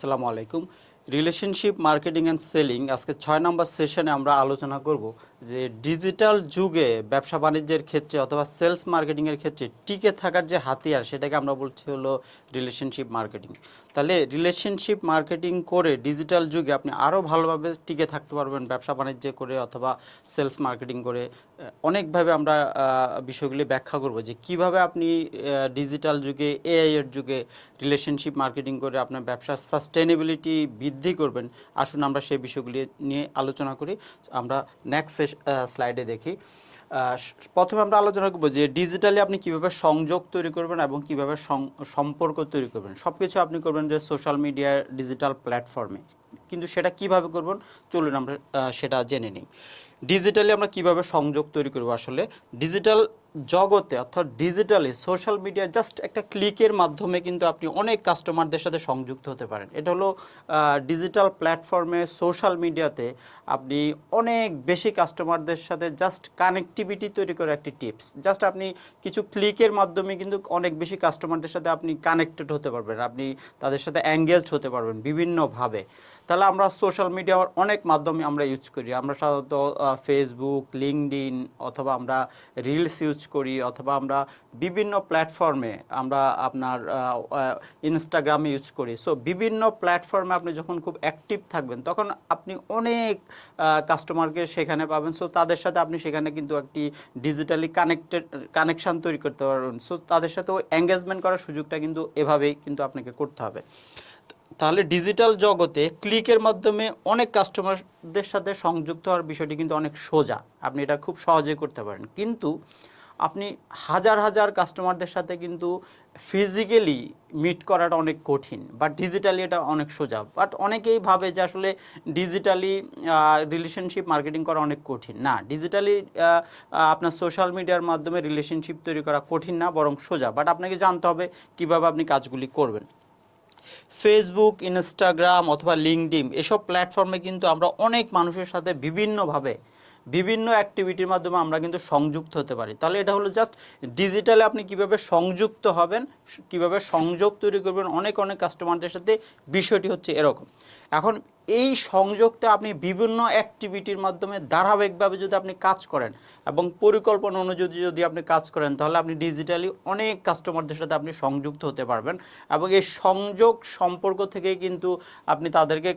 আসসালামু আলাইকুম। Relationship marketing and selling আজকে ছয় নম্বর সেশনে আমরা আলোচনা করব। যে ডিজিটাল যুগে ব্যবসা বাণিজ্যের ক্ষেত্রে অথবা সেলস মার্কেটিংয়ের ক্ষেত্রে টিকে থাকার যে হাতিয়ার, সেটাকে আমরা বলছি হলো রিলেশনশিপ মার্কেটিং তাহলে রিলেশনশিপ মার্কেটিং করে ডিজিটাল যুগে আপনি আরও ভালোভাবে টিকে থাকতে পারবেন ব্যবসা বাণিজ্য করে অথবা সেলস মার্কেটিং করে। অনেকভাবে আমরা বিষয়গুলি ব্যাখ্যা করব যে কীভাবে আপনি ডিজিটাল যুগে এআই এর যুগে রিলেশনশিপ মার্কেটিং করে আপনার ব্যবসার সাস্টেনেবিলিটি বৃদ্ধি করবেন। আসুন আমরা সেই বিষয়গুলি নিয়ে আলোচনা করি। আমরা নেক্সট স্লাইডে দেখি। প্রথমে আমরা আলোচনা করব যে ডিজিটালি আপনি কীভাবে সংযোগ তৈরি করবেন এবং কীভাবে সম্পর্ক তৈরি করবেন। সবকিছু আপনি করবেন যে সোশ্যাল মিডিয়া ডিজিটাল প্ল্যাটফর্মে কিন্তু সেটা কীভাবে করবেন চলুন আমরা সেটা জেনে নিই। ডিজিটালি আমরা কীভাবে সংযোগ তৈরি করব আসলে? ডিজিটাল জগতে অর্থাৎ ডিজিটালি সোশ্যাল মিডিয়া জাস্ট একটা ক্লিকের মাধ্যমে কিন্তু আপনি অনেক কাস্টমারদের সাথে সংযুক্ত হতে পারেন। এটা হলো ডিজিটাল প্ল্যাটফর্মে সোশ্যাল মিডিয়াতে আপনি অনেক বেশি কাস্টমারদের সাথে জাস্ট কানেক্টিভিটি তৈরি করার একটি টিপস জাস্ট আপনি কিছু ক্লিকের মাধ্যমে কিন্তু অনেক বেশি কাস্টমারদের সাথে আপনি কানেক্টেড হতে পারবেন। আপনি তাদের সাথে অ্যাঙ্গেজড হতে পারবেন বিভিন্নভাবে। তাহলে আমরা সোশ্যাল মিডিয়ার অনেক মাধ্যমে আমরা ইউজ করি। আমরা সাধারণত ফেসবুক লিঙ্কডিন অথবা আমরা রিলস ইউজ করি অথবা আমরা বিভিন্ন প্ল্যাটফর্মে আমরা আপনার ইনস্টাগ্রামে ইউজ করি। সো বিভিন্ন প্ল্যাটফর্মে আপনি যখন খুব অ্যাক্টিভ থাকবেন, তখন আপনি অনেক কাস্টমারকে সেখানে পাবেন। সো তাদের সাথে আপনি সেখানে কিন্তু একটি ডিজিটালি কানেক্টেড কানেকশন তৈরি করতে পারবেন। সো তাদের সাথেও এঙ্গেজমেন্ট করার সুযোগটা কিন্তু এভাবেই কিন্তু আপনাকে করতে হবে। তাহলে ডিজিটাল জগতে ক্লিকের মাধ্যমে অনেক কাস্টমারদের সাথে সংযুক্ত হওয়ার বিষয়টি কিন্তু অনেক সোজা। আপনি এটা খুব সহজে করতে পারেন। কিন্তু আপনি হাজার হাজার কাস্টমারদের সাথে কিন্তু ফিজিক্যালি মিট করাটা অনেক কঠিন বাট ডিজিটালি এটা অনেক সোজা। বাট অনেকেই ভাবে যে আসলে ডিজিটালি রিলেশনশিপ মার্কেটিং করা অনেক কঠিন। না ডিজিটালি আপনার সোশ্যাল মিডিয়ার মাধ্যমে রিলেশনশিপ তৈরি করা কঠিন না, বরং সোজা। বাট আপনাকে জানতে হবে কীভাবে আপনি কাজগুলি করবেন। ফেসবুক ইনস্টাগ্রাম অথবা লিঙ্কডিন এসব প্ল্যাটফর্মে কিন্তু আমরা অনেক মানুষের সাথে বিভিন্নভাবে, বিভিন্ন অ্যাক্টিভিটির মাধ্যমে আমরা কিন্তু সংযুক্ত হতে পারি। তাহলে এটা হলো জাস্ট ডিজিটালে আপনি কীভাবে সংযুক্ত হবেন, কীভাবে সংযোগ তৈরি করবেন, অনেক অনেক কাস্টমারদের সাথে বিষয়টি হচ্ছে এরকম। এখন এই সংযোগটা আপনি বিভিন্ন অ্যাক্টিভিটির মাধ্যমে ধারাবাহিকভাবে যদি আপনি কাজ করেন এবং পরিকল্পনা অনুযায়ী যদি আপনি কাজ করেন, তাহলে আপনি ডিজিটালি অনেক কাস্টমারদের সাথে আপনি সংযুক্ত হতে পারবেন এবং এই সংযোগ সম্পর্ক থেকে কিন্তু আপনি তাদেরকে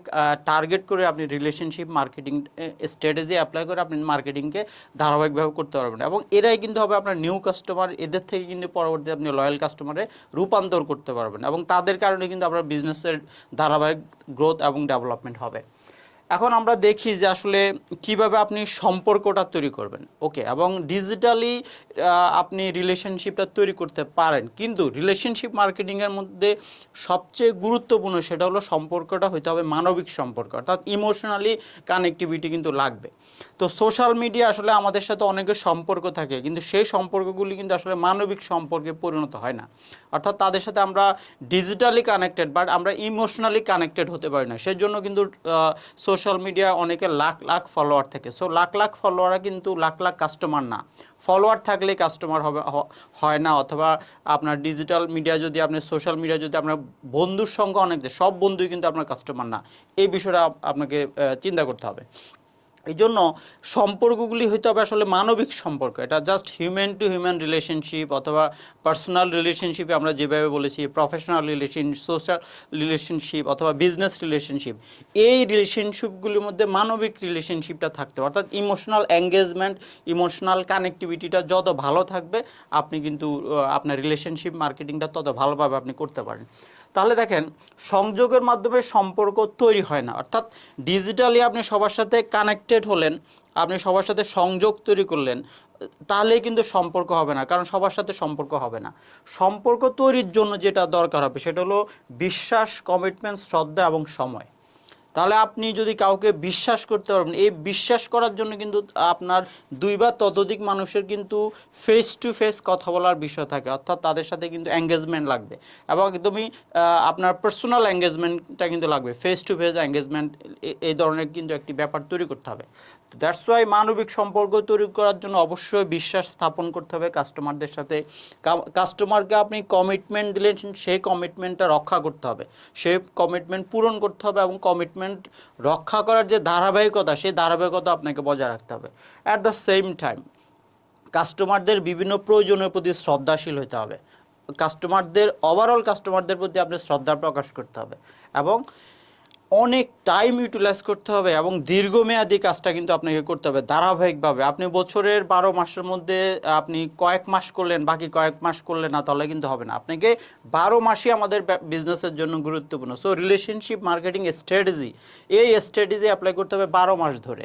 টার্গেট করে আপনি রিলেশনশিপ মার্কেটিং স্ট্র্যাটেজি অ্যাপ্লাই করে আপনি মার্কেটিংকে ধারাবাহিকভাবে করতে পারবেন এবং এরাই কিন্তু হবে আপনার নিউ কাস্টমার এদের থেকে কিন্তু পরবর্তী আপনি লয়াল কাস্টমারে রূপান্তর করতে পারবেন এবং তাদের কারণে কিন্তু আপনার বিজনেসের ধারাবাহিক গ্রোথ এবং ডেভেলপমেন্ট হবে। এখন আমরা দেখি যে আসলে কীভাবে আপনি সম্পর্কটা তৈরি করবেন। ওকে, এবং ডিজিটালি আপনি রিলেশনশিপটা তৈরি করতে পারেন। কিন্তু রিলেশনশিপ মার্কেটিংয়ের মধ্যে সবচেয়ে গুরুত্বপূর্ণ সেটা হলো সম্পর্কটা হইতে হবে মানবিক সম্পর্ক, অর্থাৎ ইমোশনালি কানেক্টিভিটি কিন্তু লাগবে। তো সোশ্যাল মিডিয়া আসলে আমাদের সাথে অনেকের সম্পর্ক থাকে, কিন্তু সেই সম্পর্কগুলি কিন্তু আসলে মানবিক সম্পর্কে পরিণত হয় না। অর্থাৎ তাদের সাথে আমরা ডিজিটালি কানেক্টেড বাট আমরা ইমোশনালি কানেক্টেড হতে পারি না। সেই জন্য কিন্তু সোশ্যাল মিডিয়া অনেকে লাখ লাখ ফলোয়ার থাকে। সো লাখ লাখ ফলোয়াররা কিন্তু লাখ লাখ কাস্টমার না। ফলোয়ার থাকলে কাস্টমার হবে হয় না। অথবা আপনার ডিজিটাল মিডিয়া যদি আপনি সোশ্যাল মিডিয়া যদি আপনার বন্ধুর সংখ্যা অনেক সব বন্ধুই কিন্তু আপনার কাস্টমার না। এই বিষয়টা আপনাকে চিন্তা করতে হবে। এই জন্য সম্পর্কগুলি হইতে হবে আসলে মানবিক সম্পর্ক। এটা just human to human relationship অথবা পার্সোনাল রিলেশনশিপে আমরা যেভাবে বলেছি প্রফেশনাল রিলেশন সোশ্যাল রিলেশনশিপ অথবা বিজনেস রিলেশনশিপ এই রিলেশনশিপগুলির মধ্যে মানবিক রিলেশনশিপটা থাকতে হবে। অর্থাৎ ইমোশনাল এঙ্গেজমেন্ট ইমোশনাল কানেক্টিভিটিটা যত ভালো থাকবে, আপনি কিন্তু আপনার রিলেশনশিপ মার্কেটিংটা তত ভালোভাবে আপনি করতে পারেন। তাহলে দেখেন, সংযোগের মাধ্যমে সম্পর্ক তৈরি হয় না। অর্থাৎ ডিজিটালি আপনি সবার সাথে কানেক্টেড হলেন, আপনি সবার সাথে সংযোগ তৈরি করলেন, তাহলেই কিন্তু সম্পর্ক হবে না, কারণ সবার সাথে সম্পর্ক হবে না। সম্পর্ক তৈরির জন্য যেটা দরকার হবে, সেটা হলো বিশ্বাস কমিটমেন্ট শ্রদ্ধা এবং সময়। তাহলে আপনি যদি কাউকে বিশ্বাস করতে পারবেন, এই বিশ্বাস করার জন্য কিন্তু আপনার দুই বা ততোধিক মানুষের কিন্তু ফেস টু ফেস কথা বলার বিষয় থাকে। অর্থাৎ তাদের সাথে কিন্তু এঙ্গেজমেন্ট লাগবে। এবং একদমই আপনার পার্সোনাল এঙ্গেজমেন্টটা কিন্তু লাগবে। ফেস টু ফেস এঙ্গেজমেন্ট এই ধরনের কিন্তু একটি ব্যাপার তৈরি করতে হবে। দ্যাটস ওয়াই মানবিক সম্পর্ক তৈরি করার জন্য অবশ্যই বিশ্বাস স্থাপন করতে হবে কাস্টমারদের সাথে। কাস্টমারকে আপনি কমিটমেন্ট দিলেন সেই কমিটমেন্টটা রক্ষা করতে হবে। সেই কমিটমেন্ট পূরণ করতে হবে এবং কমিটমেন্ট রক্ষা করার যে ধারাবাহিকতা, সেই ধারাবাহিকতা আপনাকে বজায় রাখতে হবে। অ্যাট দ্য সেম টাইম কাস্টমারদের বিভিন্ন প্রয়োজনের প্রতি শ্রদ্ধাশীল হতে হবে। কাস্টমারদের ওভারঅল কাস্টমারদের প্রতি আপনি শ্রদ্ধা প্রকাশ করতে হবে এবং অনেক টাইম ইউটিলাইজ করতে হবে এবং দীর্ঘমেয়াদী কাজটা কিন্তু আপনাকে করতে হবে ধারাবাহিকভাবে। আপনি বছরের বারো মাসের মধ্যে আপনি কয়েক মাস করলেন, বাকি কয়েক মাস করলেন না, তাহলে কিন্তু হবে না। আপনাকে বারো মাসই আমাদের বিজনেসের জন্য গুরুত্বপূর্ণ। সো রিলেশনশিপ মার্কেটিং স্ট্র্যাটেজি এই স্ট্র্যাটেজি অ্যাপ্লাই করতে হবে বারো মাস ধরে।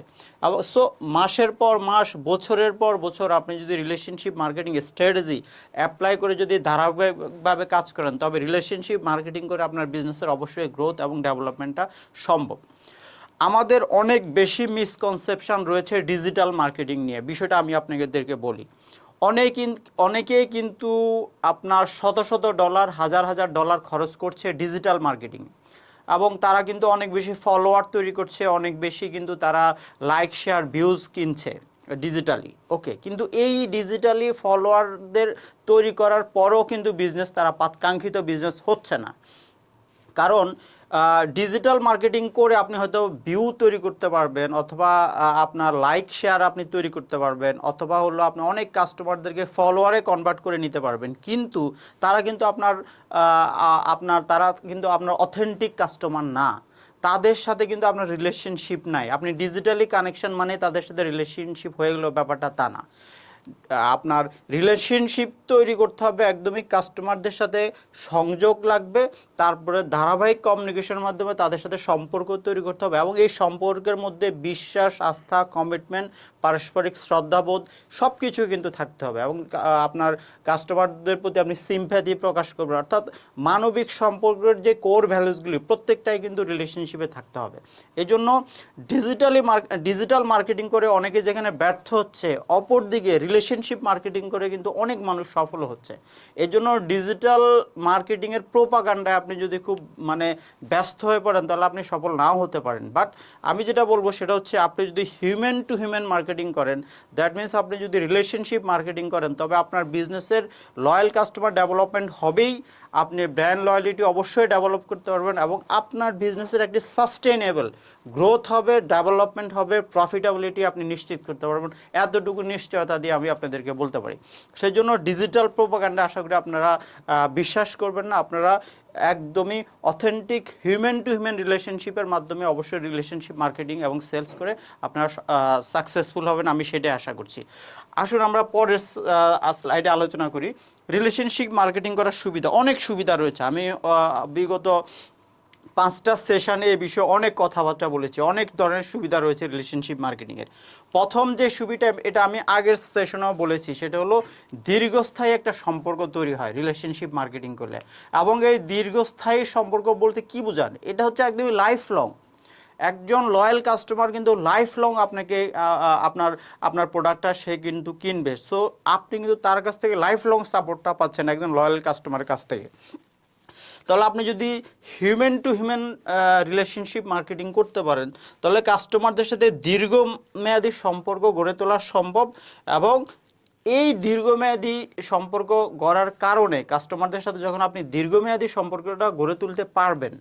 সো মাসের পর মাস, বছরের পর বছর আপনি যদি রিলেশনশিপ মার্কেটিং স্ট্র্যাটেজি অ্যাপ্লাই করে যদি ধারাবাহিকভাবে কাজ করেন, তবে রিলেশনশিপ মার্কেটিং করে আপনার বিজনেসের অবশ্যই গ্রোথ এবং ডেভেলপমেন্টটা সম্ভব। আমাদের অনেক বেশি মিসকনসেপশন রয়েছে ডিজিটাল মার্কেটিং নিয়ে। বিষয়টা আমি আপনাদেরকে বলি। অনেক অনেকেই কিন্তু আপনার শত শত ডলার হাজার হাজার ডলার খরচ করছে ডিজিটাল মার্কেটিং এবং তারা কিন্তু অনেক বেশি ফলোয়ার তৈরি করছে, অনেক বেশি কিন্তু তারা লাইক শেয়ার ভিউজ কিনছে ডিজিটালি ওকে কিন্তু এই ডিজিটালি ফলোয়ারদের তৈরি করার পরও কিন্তু বিজনেস তারা পাতকাঙ্ক্ষিত বিজনেস হচ্ছে না। কারণ ডিজিটাল মার্কেটিং করে আপনি হয়তো ভিউ তৈরি করতে পারবেন, অথবা আপনার লাইক শেয়ার আপনি তৈরি করতে পারবেন, অথবা হলো আপনি অনেক কাস্টমারদেরকে ফলোয়ারে কনভার্ট করে নিতে পারবেন। কিন্তু তারা কিন্তু আপনার আপনার, তারা কিন্তু আপনার অথেন্টিক কাস্টমার না। তাদের সাথে কিন্তু আপনার রিলেশনশিপ নাই। আপনি ডিজিটালি কানেকশন মানে তাদের সাথে রিলেশনশিপ হয়ে গেল ব্যাপারটা তা না। আপনার রিলেশনশিপ তৈরি করতে হবে, একদমই কাস্টমারদের সাথে সংযোগ লাগবে, তারপরে ধারাবাহিক কমিউনিকেশনের মাধ্যমে তাদের সাথে সম্পর্ক তৈরি করতে হবে এবং এই সম্পর্কের মধ্যে বিশ্বাস, আস্থা কমিটমেন্ট পারস্পরিক শ্রদ্ধাবোধ সব কিছু কিন্তু থাকতে হবে এবং আপনার কাস্টমারদের প্রতি আপনি সিম্প্যাথি প্রকাশ করবেন। অর্থাৎ মানবিক সম্পর্কের যে কোর ভ্যালুসগুলি প্রত্যেকটাই কিন্তু রিলেশনশিপে থাকতে হবে। এই জন্য ডিজিটালি ডিজিটাল মার্কেটিং করে অনেকে যেখানে ব্যর্থ হচ্ছে, অপরদিকে রিলেশনশিপ মার্কেটিং করে কিন্তু অনেক মানুষ সফল হচ্ছে। এই জন্য ডিজিটাল মার্কেটিংয়ের প্রোপাগান্ডায় আপনি যদি খুব মানে ব্যস্ত হয়ে পড়েন, তাহলে আপনি সফল নাও হতে পারেন। বাট আমি যেটা বলব সেটা হচ্ছে, আপনি যদি হিউম্যান টু হিউম্যান মার্কেটিং করেন দ্যাট মিনস আপনি যদি রিলেশনশিপ মার্কেটিং করেন, তবে আপনার বিজনেসের লয়াল কাস্টমার ডেভেলপমেন্ট হবেই। আপনি ব্র্যান্ড লয়ালিটি অবশ্যই ডেভেলপ করতে পারবেন এবং আপনার বিজনেসের একটি সাস্টেনেবল গ্রোথ হবে ডেভেলপমেন্ট হবে প্রফিটেবিলিটি আপনি নিশ্চিত করতে পারবেন। এতটুকু নিশ্চয়তা দিয়ে আমি আপনাদেরকে বলতে পারি। সেই জন্য ডিজিটাল প্রোপাগান্ডা আশা করি আপনারা বিশ্বাস করবেন না। আপনারা একদমই অথেন্টিক হিউম্যান টু হিউম্যান রিলেশনশিপের মাধ্যমে অবশ্যই রিলেশনশিপ মার্কেটিং এবং সেলস করে আপনারা সাকসেসফুল হবেন আমি সেটাই আশা করছি। আসুন আমরা পরের স্লাইডে আলোচনা করি। রিলেশনশিপ মার্কেটিং করার সুবিধা, অনেক সুবিধা রয়েছে। আমি বিগত পাঁচটা সেশনে এ বিষয়ে অনেক কথাবার্তা বলেছি, অনেক ধরনের সুবিধা রয়েছে রিলেশনশিপ মার্কেটিংয়ের প্রথম যে সুবিধা, এটা আমি আগের সেশনেও বলেছি, সেটা হলো দীর্ঘস্থায়ী একটা সম্পর্ক তৈরি হয় রিলেশনশিপ মার্কেটিং করলে। এবং এই দীর্ঘস্থায়ী সম্পর্ক বলতে কি বোঝান এটা হচ্ছে একদমই লাইফ লং একজন লয়াল কাস্টমার কিন্তু লাইফ লং আপনাকে আপনার আপনার প্রোডাক্টটা সে কিন্তু কিনবে। সো আপনি কিন্তু তার কাছ থেকে লাইফ লং সাপোর্টটা পাচ্ছেন একজন লয়াল কাস্টমারের কাছ থেকে। তাহলে আপনি যদি human to human relationship marketing করতে পারেন, তাহলে কাস্টমারদের সাথে দীর্ঘমেয়াদী সম্পর্ক গড়ে তোলা সম্ভব এবং এই দীর্ঘমেয়াদী সম্পর্ক গড়ার কারণে কাস্টমারদের সাথে যখন আপনি দীর্ঘমেয়াদী সম্পর্কটা গড়ে তুলতে পারবেন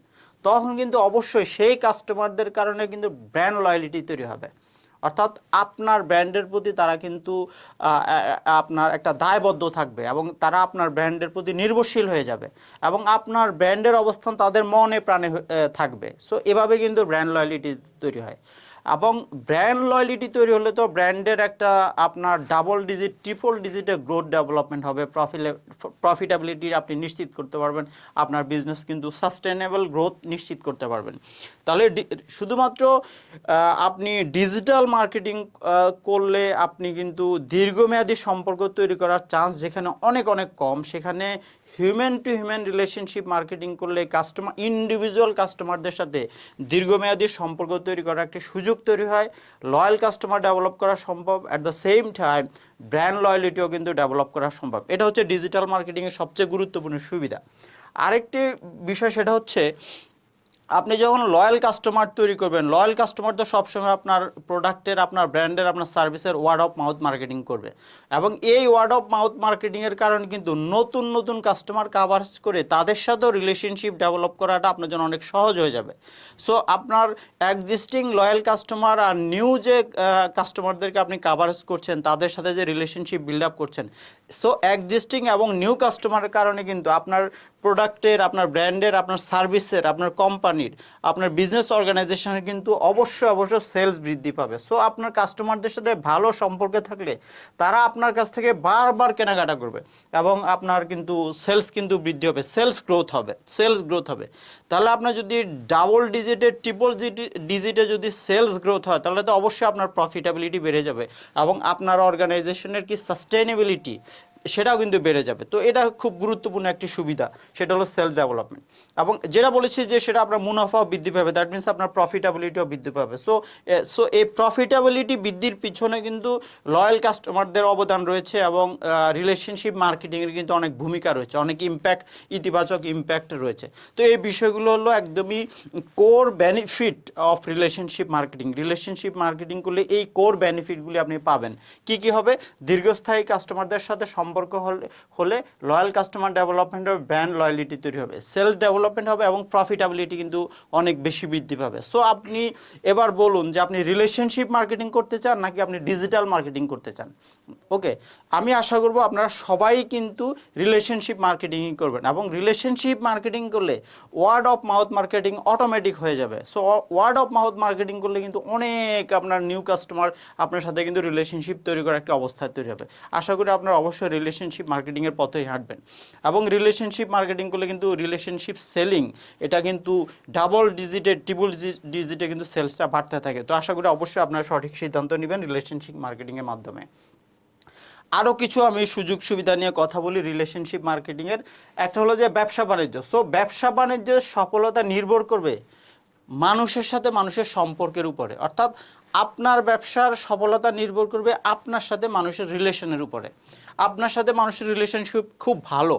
তখন কিন্তু অবশ্যই সেই কাস্টমারদের কারণে কিন্তু ব্র্যান্ড লয়ালিটি তৈরি হবে। অর্থাৎ আপনার ব্র্যান্ডের প্রতি তারা কিন্তু আপনার একটা দায়বদ্ধ থাকবে এবং তারা আপনার ব্র্যান্ডের প্রতি নির্ভরশীল হয়ে যাবে এবং আপনার ব্র্যান্ডের অবস্থান তাদের মনে প্রাণে থাকবে। সো এভাবে কিন্তু ব্র্যান্ড লয়ালিটি তৈরি হয়। এবং ব্র্যান্ড লয়ালিটি তৈরি হলে তো ব্র্যান্ডের একটা আপনার ডাবল ডিজিট ট্রিপল ডিজিটে গ্রোথ ডেভেলপমেন্ট হবে। প্রফিলে প্রফিটেবিলিটি আপনি নিশ্চিত করতে পারবেন। আপনার বিজনেস কিন্তু সাস্টেনেবল গ্রোথ নিশ্চিত করতে পারবেন। তাহলে শুধুমাত্র আপনি ডিজিটাল মার্কেটিং করলে আপনি কিন্তু দীর্ঘমেয়াদী সম্পর্ক তৈরি করার চান্স যেখানে অনেক অনেক কম। সেখানে human to human relationship marketing করলে কাস্টমার ইন্ডিভিজুয়াল কাস্টমারদের সাথে দীর্ঘমেয়াদী সম্পর্ক তৈরি করার একটি সুযোগ তৈরি হয়। লয়াল কাস্টমার ডেভেলপ করা সম্ভব। At the same time brand লয়ালিটিও কিন্তু ডেভেলপ করা সম্ভব। এটা হচ্ছে ডিজিটাল মার্কেটিংয়ের সবচেয়ে গুরুত্বপূর্ণ সুবিধা। আরেকটি বিষয় সেটা হচ্ছে আপনি যখন লয়াল কাস্টমার তৈরি করবেন লয়াল কাস্টমার তো সবসময় আপনার প্রোডাক্টের আপনার ব্র্যান্ডের আপনার সার্ভিসের ওয়ার্ড অফ মাউথ মার্কেটিং করবে। এবং এই ওয়ার্ড অফ মাউথ মার্কেটিংয়ের কারণে কিন্তু নতুন নতুন কাস্টমার কাভার্স করে তাদের সাথেও রিলেশনশিপ ডেভেলপ করাটা আপনার জন্য অনেক সহজ হয়ে যাবে। সো আপনার এক্সিস্টিং লয়াল কাস্টমার আর নিউ যে কাস্টমারদেরকে আপনি কাভারেজ করছেন, তাদের সাথে যে রিলেশনশিপ বিল্ড আপ করছেন সো এক্সিস্টিং এবং নিউ কাস্টমারের কারণে কিন্তু আপনার প্রোডাক্টের আপনার ব্র্যান্ডের আপনার সার্ভিসের আপনার কোম্পানির আপনার বিজনেস অর্গানাইজেশনের কিন্তু অবশ্যই অবশ্যই সেলস বৃদ্ধি পাবে। সো আপনার কাস্টমারদের সাথে ভালো সম্পর্কে থাকলে তারা আপনার কাছ থেকে বারবার কেনাকাটা করবে এবং আপনার কিন্তু সেলস কিন্তু বৃদ্ধি হবে সেলস গ্রোথ হবে সেলস গ্রোথ হবে। তাহলে আপনার যদি ডাবল ডিজিটে ট্রিপল ডিজিটে যদি সেলস গ্রোথ হয়, তাহলে তো অবশ্যই আপনার প্রফিটেবিলিটি বেড়ে যাবে এবং আপনার অর্গানাইজেশনের কি সাস্টেনেবিলিটি সেটাও কিন্তু বেড়ে যাবে। তো এটা খুব গুরুত্বপূর্ণ একটি সুবিধা, সেটা হলো সেলফ ডেভেলপমেন্ট এবং যেটা বলেছি যে সেটা আপনার মুনাফাও বৃদ্ধি পাবে দ্যাট মিনস আপনার প্রফিটেবিলিটিও বৃদ্ধি পাবে। সো সো এই প্রফিটেবিলিটি বৃদ্ধির পিছনে কিন্তু লয়াল কাস্টমারদের অবদান রয়েছে এবং রিলেশনশিপ মার্কেটিংয়ের কিন্তু অনেক ভূমিকা রয়েছে, অনেক ইম্প্যাক্ট ইতিবাচক ইম্প্যাক্ট রয়েছে। তো এই বিষয়গুলো হলো একদমই core benefit of relationship marketing relationship marketing করলে এই কোর বেনিফিটগুলি আপনি পাবেন। কি কি হবে? দীর্ঘস্থায়ী কাস্টমারদের সাথে সম্পর্ক হলে হলে লয়াল কাস্টমার ডেভেলপমেন্ট হবে ব্র্যান্ড লয়ালিটি তৈরি হবে সেলফ ডেভেলপমেন্ট হবে এবং প্রফিটেবিলিটি কিন্তু অনেক বেশি বৃদ্ধি পাবে। সো আপনি এবার বলুন যে আপনি রিলেশনশিপ মার্কেটিং করতে চান নাকি আপনি ডিজিটাল মার্কেটিং করতে চান? ওকে আমি আশা করব আপনারা সবাই কিন্তু রিলেশনশিপ মার্কেটিংই করবেন এবং রিলেশনশিপ মার্কেটিং করলে word of mouth marketing automatic হয়ে যাবে। So word of mouth marketing করলে কিন্তু অনেক আপনার নিউ কাস্টমার আপনার সাথে কিন্তু রিলেশনশিপ তৈরি করার একটা অবস্থা তৈরি হবে। আশা করি আপনারা অবশ্যই রিলেশনশিপ মার্কেটিংয়ের পথেই হাঁটবেন। এবং রিলেশনশিপ মার্কেটিং করলে কিন্তু রিলেশনশিপ সেলিং এটা কিন্তু ডাবল ডিজিটে ট্রিপল ডিজিটে কিন্তু সেলসটা বাড়তে থাকে। তো আশা করি অবশ্যই আপনারা সঠিক সিদ্ধান্ত নেবেন রিলেশনশিপ মার্কেটিংয়ের মাধ্যমে। আরও কিছু আমি সুযোগ সুবিধা নিয়ে কথা বলি রিলেশনশিপ মার্কেটিংয়ের একটা হলো যে ব্যবসা বাণিজ্য। সো ব্যবসা বাণিজ্যের সফলতা নির্ভর করবে মানুষের সাথে মানুষের সম্পর্কের উপরে। অর্থাৎ আপনার ব্যবসার সফলতা নির্ভর করবে আপনার সাথে মানুষের রিলেশনের উপরে। আপনার সাথে মানুষের রিলেশনশিপ খুব ভালো,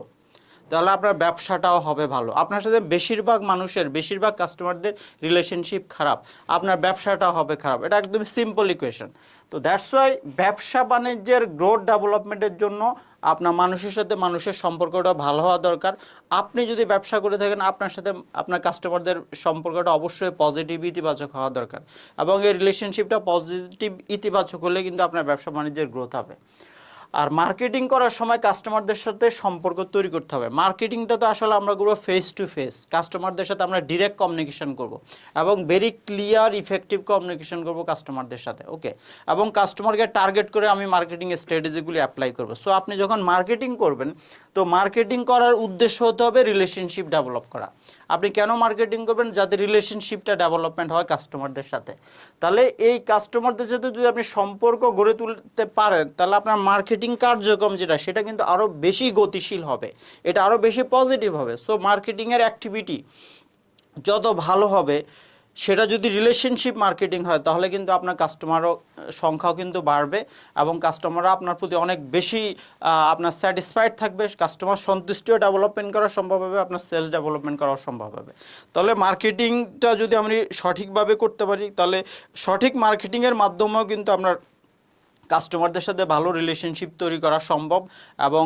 তাহলে আপনার ব্যবসাটাও হবে ভালো। আপনার সাথে বেশিরভাগ মানুষের, বেশিরভাগ কাস্টমারদের রিলেশনশিপ খারাপ, আপনার ব্যবসাটাও হবে খারাপ। এটা একদম সিম্পল ইকুয়েশন তো দ্যাটস ওয়াই ব্যবসা বাণিজ্যের গ্রোথ ডেভেলপমেন্টের জন্য আপনার মানুষের সাথে মানুষের সম্পর্কটা ভালো হওয়া দরকার। আপনি যদি ব্যবসা করে থাকেন, আপনার সাথে আপনার কাস্টমারদের সম্পর্কটা অবশ্যই পজিটিভ ইতিবাচক হওয়া দরকার। এবং এই রিলেশনশিপটা পজিটিভ ইতিবাচক হলে কিন্তু আপনার ব্যবসা বাণিজ্যের গ্রোথ হবে। আর মার্কেটিং করার সময় কাস্টমারদের সাথে সম্পর্ক তৈরি করতে হবে। মার্কেটিংটা তো আসলে আমরা করব ফেস টু ফেস কাস্টমারদের সাথে আমরা ডিরেক্ট কমিউনিকেশন করব এবং ভেরি ক্লিয়ার ইফেক্টিভ কমিউনিকেশন করব কাস্টমারদের সাথে ওকে এবং কাস্টমারকে টার্গেট করে আমি মার্কেটিং স্ট্র্যাটেজিগুলি অ্যাপ্লাই করব। সো আপনি যখন মার্কেটিং করবেন, তো মার্কেটিং করার উদ্দেশ্য হতে হবে রিলেশনশিপ ডেভেলপ করা। আপনি কেন মার্কেটিং করবেন? যাতে রিলেশনশিপটা ডেভেলপমেন্ট হয় কাস্টমারদের সাথে। তাহলে এই কাস্টমারদের সাথে যদি আপনি সম্পর্ক গড়ে তুলতে পারেন, তাহলে আপনার মার্কেটিং কার্যক্রম যেটা, সেটা কিন্তু আরও বেশি গতিশীল হবে। এটা আরও বেশি পজিটিভ হবে। সো মার্কেটিংয়ের অ্যাক্টিভিটি যত ভালো হবে সেটা যদি রিলেশনশিপ মার্কেটিং হয়, তাহলে কিন্তু আপনার কাস্টমারও সংখ্যাও কিন্তু বাড়বে এবং কাস্টমাররা আপনার প্রতি অনেক বেশি আপনার স্যাটিসফাইড থাকবে। কাস্টমার সন্তুষ্টিও ডেভেলপমেন্ট করা সম্ভব হবে, আপনার সেলস ডেভেলপমেন্ট করাও সম্ভব হবে। তাহলে মার্কেটিংটা যদি আমি সঠিকভাবে করতে পারি, তাহলে সঠিক মার্কেটিংয়ের মাধ্যমেও কিন্তু আপনার কাস্টমারদের সাথে ভালো রিলেশনশিপ তৈরি করা সম্ভব এবং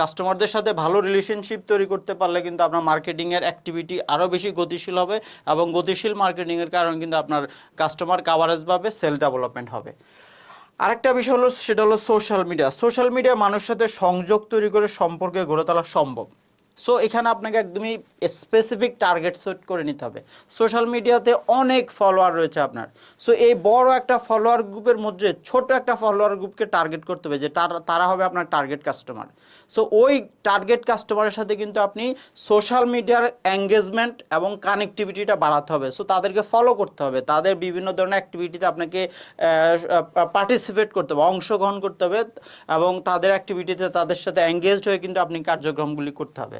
কাস্টমারদের সাথে ভালো রিলেশনশিপ তৈরি করতে পারলে কিন্তু আপনার মার্কেটিংয়ের অ্যাক্টিভিটি আরও বেশি গতিশীল হবে এবং গতিশীল মার্কেটিংয়ের কারণে কিন্তু আপনার কাস্টমার কাভারেজ পাবে সেল ডেভেলপমেন্ট হবে। আরেকটা বিষয় হলো, সেটা হলো সোশ্যাল মিডিয়া সোশ্যাল মিডিয়া মানুষের সাথে সংযোগ তৈরি করে সম্পর্কে গড়ে তোলা সম্ভব। সো এখানে আপনাকে একদমই স্পেসিফিক টার্গেট সেট করে নিতে হবে। সোশ্যাল মিডিয়াতে অনেক ফলোয়ার রয়েছে আপনার। সো এই বড় একটা ফলোয়ার গ্রুপের মধ্যে ছোট একটা ফলোয়ার গ্রুপকে টার্গেট করতে হবে যে তারা তারা হবে আপনার টার্গেট কাস্টমার সো ওই টার্গেট কাস্টমারের সাথে কিন্তু আপনি সোশ্যাল মিডিয়ার এঙ্গেজমেন্ট এবং কানেক্টিভিটিটা বাড়াতে হবে। সো তাদেরকে ফলো করতে হবে। তাদের বিভিন্ন ধরনের অ্যাক্টিভিটিতে আপনাকে পার্টিসিপেট করতে হবে, অংশগ্রহণ করতে হবে এবং তাদের অ্যাক্টিভিটিতে তাদের সাথে এঙ্গেজড হয়ে কিন্তু আপনি কার্যক্রমগুলি করতে হবে।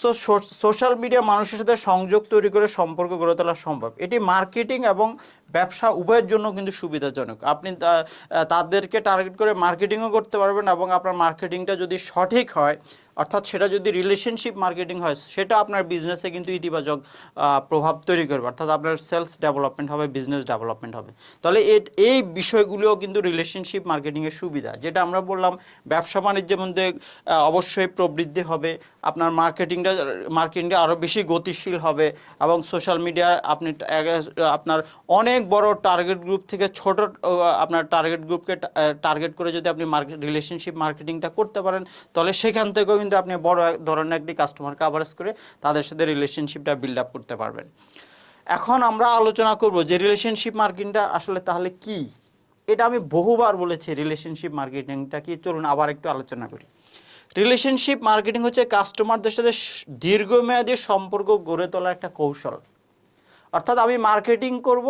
সো সোশ্যাল মিডিয়া মানুষের সাথে সংযোগ তৈরি করে সম্পর্ক গড়ে তোলা সম্ভব। এটি মার্কেটিং এবং ব্যবসা উভয়ের জন্য কিন্তু সুবিধাজনক। আপনি তাদেরকে টার্গেট করে মার্কেটিংও করতে পারবেন এবং আপনার মার্কেটিংটা যদি সঠিক হয়, অর্থাৎ সেটা যদি রিলেশনশিপ মার্কেটিং হয়, সেটা আপনার বিজনেসে কিন্তু ইতিবাচক প্রভাব তৈরি করবে। অর্থাৎ আপনার সেলস ডেভেলপমেন্ট হবে বিজনেস ডেভেলপমেন্ট হবে। তাহলে এই বিষয়গুলোও কিন্তু রিলেশনশিপ মার্কেটিংয়ের সুবিধা, যেটা আমরা বললাম ব্যবসা বাণিজ্যের মধ্যে অবশ্যই প্রবৃদ্ধি হবে, আপনার মার্কেটিংটা মার্কেটিংটা আরও বেশি গতিশীল হবে এবং সোশ্যাল মিডিয়া আপনি আপনার অনেক বড় টার্গেট গ্রুপ থেকে ছোট আপনার টার্গেট গ্রুপকে টার্গেট করে যদি আপনি মার্কেট রিলেশনশিপ মার্কেটিংটা করতে পারেন, তাহলে সেখান থেকেও কিন্তু আপনি বড় এক ধরনের একটি কাস্টমার কাভারেজ করে তাদের সাথে রিলেশনশিপটা বিল্ড আপ করতে পারবেন। এখন আমরা আলোচনা করব যে রিলেশনশিপ মার্কেটিংটা আসলে তাহলে কি? এটা আমি বহুবার বলেছি রিলেশনশিপ মার্কেটিংটা কি? চলুন আবার একটু আলোচনা করি। রিলেশনশিপ মার্কেটিং হচ্ছে কাস্টমারদের সাথে দীর্ঘমেয়াদী সম্পর্ক গড়ে তোলার একটা কৌশল। অর্থাৎ আমি মার্কেটিং করব